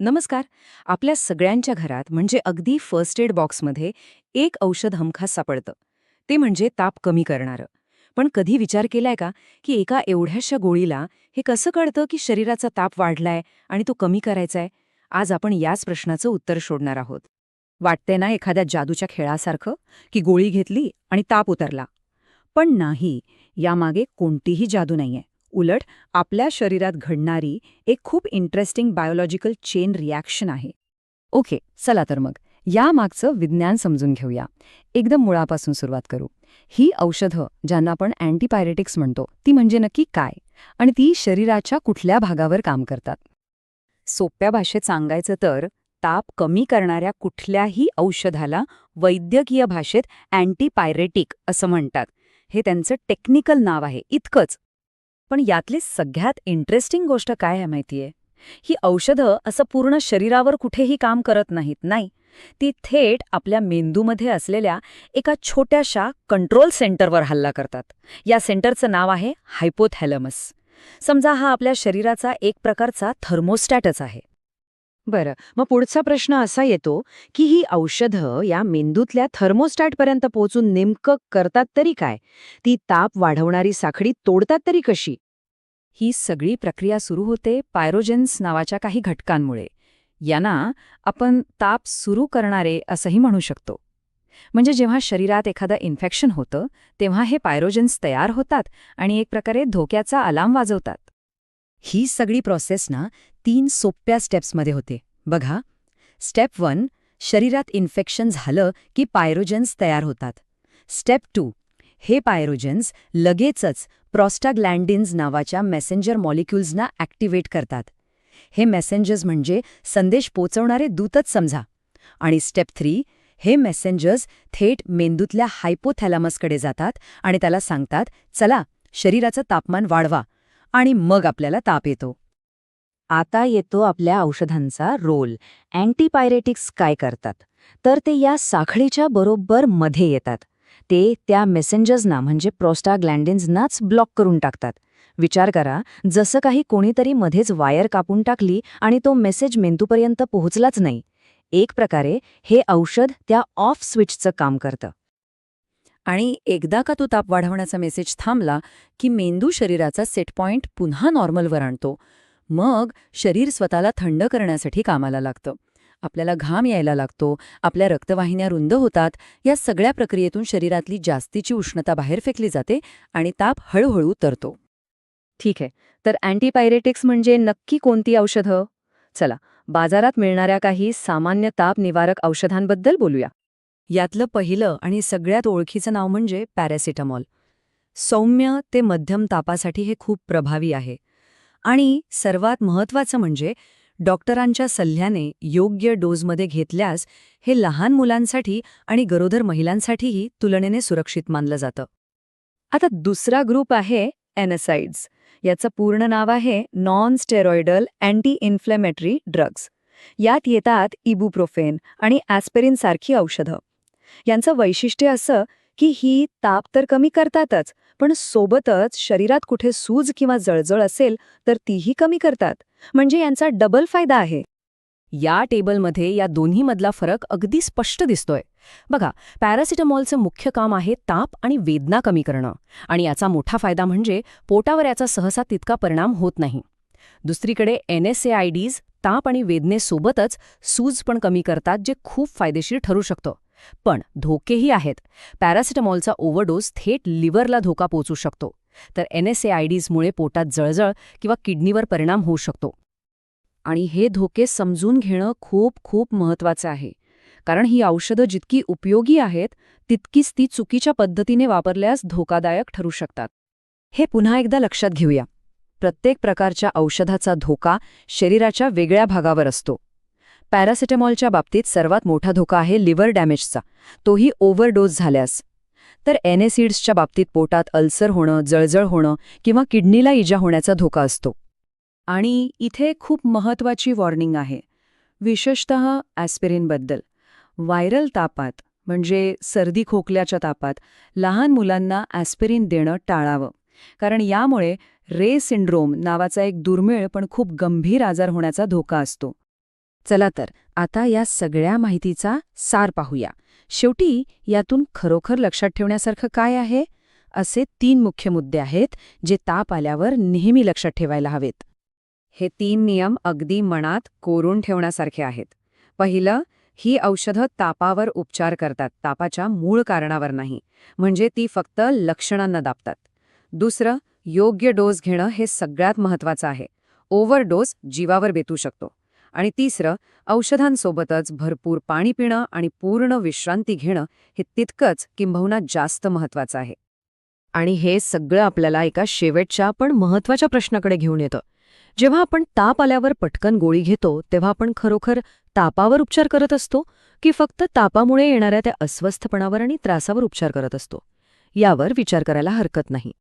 नमस्कार. आपल्या सगळ्यांच्या घरात म्हणजे अगदी फर्स्ट एड बॉक्समध्ये एक औषध हमखास सापडतं. ते म्हणजे ताप कमी करणारं. पण कधी विचार केलाय का की एका एवढ्याशा गोळीला हे कसं कळतं की शरीराचा ताप वाढलाय आणि तो कमी करायचाय? आज आपण याच प्रश्नाचं उत्तर शोधणार आहोत. वाटते ना एखाद्या जादूच्या खेळासारखं की गोळी घेतली आणि ताप उतरला. पण नाही यामागे कोणतीही जादू नाहीये. उलट आपल्या शरीरात घडणारी एक खूप इंटरेस्टिंग बायोलॉजिकल चेन रिॲक्शन आहे. ओके चला तर मग यामागचं विज्ञान समजून घेऊया. एकदम मुळापासून सुरुवात करू. ही औषधं ज्यांना आपण अँटीपायरेटिक्स म्हणतो ती म्हणजे नक्की काय? आणि ती शरीराच्या कुठल्या भागावर काम करतात? सोप्या भाषेत सांगायचं तर ताप कमी करणाऱ्या कुठल्याही औषधाला वैद्यकीय भाषेत अँटीपायरेटिक असं म्हणतात. हे त्यांचं टेक्निकल नाव आहे इतकंच. पण यातली सगळ्यात इंटरेस्टिंग गोष्ट काय आहे माहितीये? ही औषधं असं पूर्ण शरीरावर कुठेही काम करत नाहीत नाही. ती थेट आपल्या मेंदूमध्ये असलेल्या एका छोट्याशा कंट्रोल सेंटरवर हल्ला करतात. या सेंटरचं नाव आहे हायपोथॅलमस समजा हा आपल्या शरीराचा एक प्रकारचा थर्मोस्टॅटच आहे. बरं मग पुढचा प्रश्न असा येतो की ही औषधं या मेंदूतल्या थर्मोस्टॅटपर्यंत पोहोचून नेमकं करतात तरी काय? ती ताप वाढवणारी साखळी तोडतात तरी कशी? ही सगळी प्रक्रिया सुरू होते पायरोजेन्स नावाच्या काही घटकांमुळे. यांना आपण ताप सुरू करणारे असंही म्हणू शकतो. म्हणजे जेव्हा शरीरात एखादं इन्फेक्शन होतं तेव्हा हे पायरोजेन्स तयार होतात आणि एक प्रकारे धोक्याचा अलार्म वाजवतात. ही सगळी प्रोसेस ना तीन सोप्या स्टेप्समध्ये होते. बघा स्टेप वन शरीरात इन्फेक्शन झालं की पायरोजेन्स तयार होतात. स्टेप टू हे पायरोजेन्स लगेचच प्रॉस्टाग्लँडिन्स नावाच्या मेसेंजर मॉलिक्युल्सना ॲक्टिवेट करतात. हे मेसेंजर्स म्हणजे संदेश पोचवणारे दूतच समजा. आणि स्टेप थ्री हे मेसेंजर्स थेट मेंदूतल्या हायपोथॅलामसकडे जातात आणि त्याला सांगतात चला शरीराचं तापमान वाढवा. आणि मग आपल्याला ताप येतो. आता येतो आपल्या औषधांचा रोल. अँटीपायरेटिक्स काय करतात? तर ते या साखळीच्या बरोबर मध्ये येतात. ते त्या मेसेंजर्सना म्हणजे प्रोस्टाग्लँडिन्सनाच ब्लॉक करून टाकतात. विचार करा जसं काही कोणीतरी मध्येच वायर कापून टाकली आणि तो मेसेज मेंदूपर्यंत पोहोचलाच नाही. एक प्रकारे हे औषध त्या ऑफ स्विचचं काम करतं. आणि एकदा का तो ताप वाढवण्याचा मेसेज थांबला की मेंदू शरीराचा सेट पॉइंट पुन्हा नॉर्मलवर आणतो. मग शरीर स्वतःला थंड करण्यासाठी कामाला लागतं. आपल्याला घाम यायला लागतो आपल्या रक्तवाहिन्या रुंद होतात या सगळ्या प्रक्रियेतून शरीरातली जास्तीची उष्णता बाहेर फेकली जाते आणि ताप हळूहळू उतरतो ठीक आहे तर अँटीपायरेटिक्स म्हणजे नक्की कोणती औषधं? चला बाजारात मिळणाऱ्या काही सामान्य ताप निवारक औषधांबद्दल बोलूया. यातलं पहिलं आणि सगळ्यात ओळखीचं नाव म्हणजे पॅरासिटामॉल. सौम्य ते मध्यम तापासाठी हे खूप प्रभावी आहे. आणि सर्वात महत्त्वाचं म्हणजे डॉक्टरांच्या सल्ल्याने योग्य डोजमध्ये घेतल्यास हे लहान मुलांसाठी आणि गरोदर महिलांसाठीही तुलनेने सुरक्षित मानलं जातं. आता दुसरा ग्रुप आहे एनसाइड्स. याचं पूर्ण नाव आहे non steroidal anti inflammatory drugs यात येतात इबुप्रोफेन आणि ॲस्पेरिनसारखी औषधं. यांचं वैशिष्ट्य असं की ही ताप तर कमी करतातच पण सोबतच शरीरात कुठे सूज किंवा जळजळ असेल तर तीही कमी करतात. म्हणजे यांचा डबल फायदा आहे. या टेबलमध्ये या दोन्हीमधला फरक अगदी स्पष्ट दिसतोय. बघा पॅरासिटामॉलचं मुख्य काम आहे ताप आणि वेदना कमी करणं. आणि याचा मोठा फायदा म्हणजे पोटावर याचा सहसा तितका परिणाम होत नाही. दुसरीकडे N S A I Ds ताप आणि वेदनेसोबतच सूज पण कमी करतात जे खूप फायदेशीर ठरू शकतं. पण धोकेही आहेत. पॅरासिटामॉलचा ओव्हरडोस थेट लिव्हरला धोका पोचू शकतो. तर एन एस एआयडीजमुळे पोटात जळजळ किंवा किडनीवर परिणाम होऊ शकतो. आणि हे धोके समजून घेणं खूप खूप महत्वाचं आहे. कारण ही औषधं जितकी उपयोगी आहेत तितकीच ती चुकीच्या पद्धतीने वापरल्यास धोकादायक ठरू शकतात. हे पुन्हा एकदा लक्षात घेऊया. प्रत्येक प्रकारच्या औषधाचा धोका शरीराच्या वेगळ्या भागावर असतो. पॅरासिटेमॉलच्या बाबतीत सर्वात मोठा धोका आहे लिव्हर डॅमेजचा. तोही ओव्हरडोस झाल्यास. तर एनेसिड्सच्या बाबतीत पोटात अल्सर होणं जळजळ होणं किंवा किडनीला इजा होण्याचा धोका असतो. आणि इथे खूप महत्वाची वॉर्निंग आहे. विशेषत ॲस्पिरिनबद्दल. व्हायरल तापात म्हणजे सर्दी खोकल्याच्या तापात लहान मुलांना ॲस्पिरिन देणं टाळावं. कारण यामुळे रे सिंड्रोम नावाचा एक दुर्मिळ पण खूप गंभीर आजार होण्याचा धोका असतो. चला तर आता या सगळ्या माहितीचा सार पाहूया. शेवटी यातून खरोखर लक्षात ठेवण्यासारखं काय आहे? असे तीन मुख्य मुद्दे आहेत जे ताप आल्यावर नेहमी लक्षात ठेवायला हवेत. हे तीन नियम अगदी मनात कोरून ठेवण्यासारखे आहेत. पहिलं ही औषधं तापावर उपचार करतात तापाच्या मूळ कारणावर नाही म्हणजे ती फक्त लक्षणांना दाबतात. दुसरं योग्य डोस घेणं हे सगळ्यात महत्वाचं आहे. ओव्हर डोस जीवावर बेतू शकतो. आणि तिसरं औषधांसोबतच भरपूर पाणी पिणं आणि पूर्ण विश्रांती घेणं हे तितकंच किंबहुना जास्त महत्वाचं आहे. आणि हे सगळं आपल्याला एका शेवटच्या पण महत्त्वाच्या प्रश्नाकडे घेऊन येतं. जेव्हा आपण ताप आल्यावर पटकन गोळी घेतो तेव्हा आपण खरोखर तापावर उपचार करत असतो की फक्त तापामुळे येणाऱ्या त्या अस्वस्थपणावर आणि त्रासावर उपचार करत असतो? यावर विचार करायला हरकत नाही.